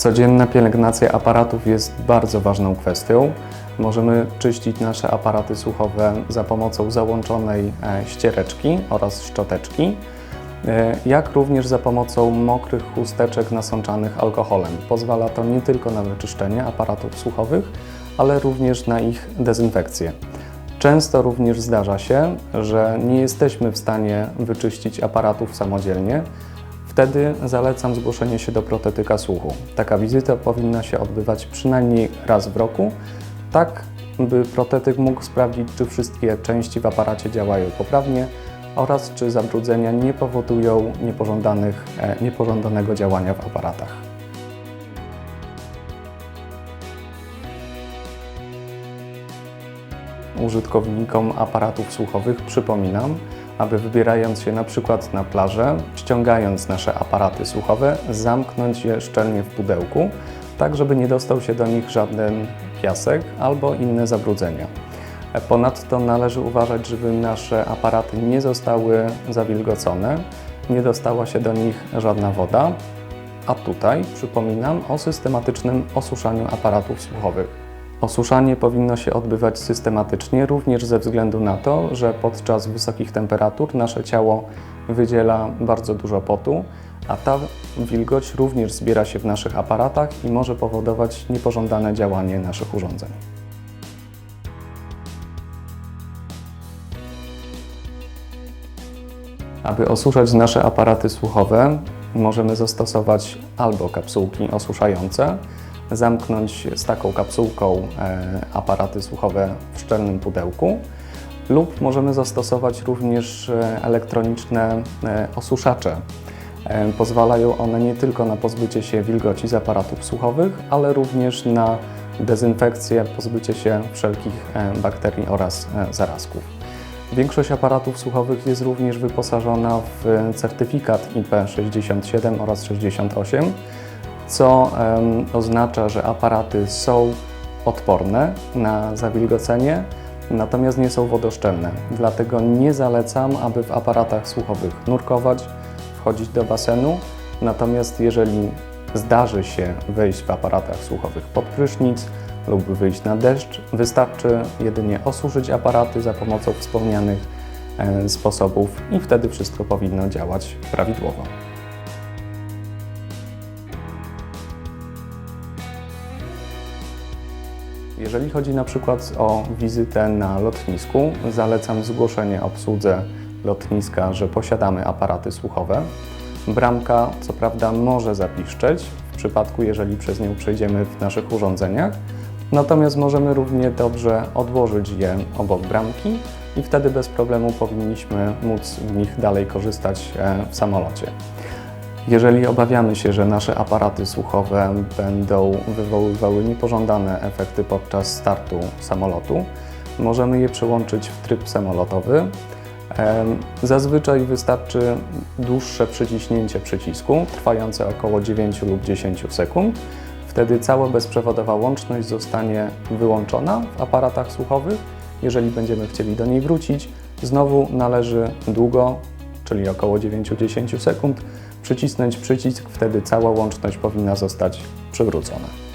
Codzienna pielęgnacja aparatów jest bardzo ważną kwestią. Możemy czyścić nasze aparaty słuchowe za pomocą załączonej e, ściereczki oraz szczoteczki, e, jak również za pomocą mokrych chusteczek nasączanych alkoholem. Pozwala to nie tylko na wyczyszczenie aparatów słuchowych, ale również na ich dezynfekcję. Często również zdarza się, że nie jesteśmy w stanie wyczyścić aparatów samodzielnie. Wtedy zalecam zgłoszenie się do protetyka słuchu. Taka wizyta powinna się odbywać przynajmniej raz w roku, tak by protetyk mógł sprawdzić, czy wszystkie części w aparacie działają poprawnie oraz czy zabrudzenia nie powodują niepożądanych, e, niepożądanego działania w aparatach. Użytkownikom aparatów słuchowych przypominam, aby wybierając się na przykład na plażę, ściągając nasze aparaty słuchowe, zamknąć je szczelnie w pudełku, tak żeby nie dostał się do nich żaden piasek albo inne zabrudzenia. Ponadto należy uważać, żeby nasze aparaty nie zostały zawilgocone, nie dostała się do nich żadna woda, a tutaj przypominam o systematycznym osuszaniu aparatów słuchowych. Osuszanie powinno się odbywać systematycznie, również ze względu na to, że podczas wysokich temperatur nasze ciało wydziela bardzo dużo potu, a ta wilgoć również zbiera się w naszych aparatach i może powodować niepożądane działanie naszych urządzeń. Aby osuszać nasze aparaty słuchowe, możemy zastosować albo kapsułki osuszające, zamknąć z taką kapsułką e, aparaty słuchowe w szczelnym pudełku, lub możemy zastosować również e, elektroniczne e, osuszacze. Pozwalają one nie tylko na pozbycie się wilgoci z aparatów słuchowych, ale również na dezynfekcję, pozbycie się wszelkich bakterii oraz zarazków. Większość aparatów słuchowych jest również wyposażona w certyfikat IP67 oraz 68, co oznacza, że aparaty są odporne na zawilgocenie, natomiast nie są wodoszczelne. Dlatego nie zalecam, aby w aparatach słuchowych nurkować, wchodzić do basenu. Natomiast jeżeli zdarzy się wejść w aparatach słuchowych pod prysznic lub wyjść na deszcz, wystarczy jedynie osuszyć aparaty za pomocą wspomnianych sposobów i wtedy wszystko powinno działać prawidłowo. Jeżeli chodzi na przykład o wizytę na lotnisku, zalecam zgłoszenie obsłudze lotniska, że posiadamy aparaty słuchowe. Bramka, co prawda, może zapiszczeć w przypadku, jeżeli przez nią przejdziemy w naszych urządzeniach, natomiast możemy równie dobrze odłożyć je obok bramki i wtedy bez problemu powinniśmy móc w nich dalej korzystać e, w samolocie. Jeżeli obawiamy się, że nasze aparaty słuchowe będą wywoływały niepożądane efekty podczas startu samolotu, możemy je przełączyć w tryb samolotowy. Zazwyczaj wystarczy dłuższe przyciśnięcie przycisku, trwające około 9 lub 10 sekund. Wtedy cała bezprzewodowa łączność zostanie wyłączona w aparatach słuchowych. Jeżeli będziemy chcieli do niej wrócić, znowu należy długo, czyli około 9-10 sekund, przycisnąć przycisk, wtedy cała łączność powinna zostać przywrócona.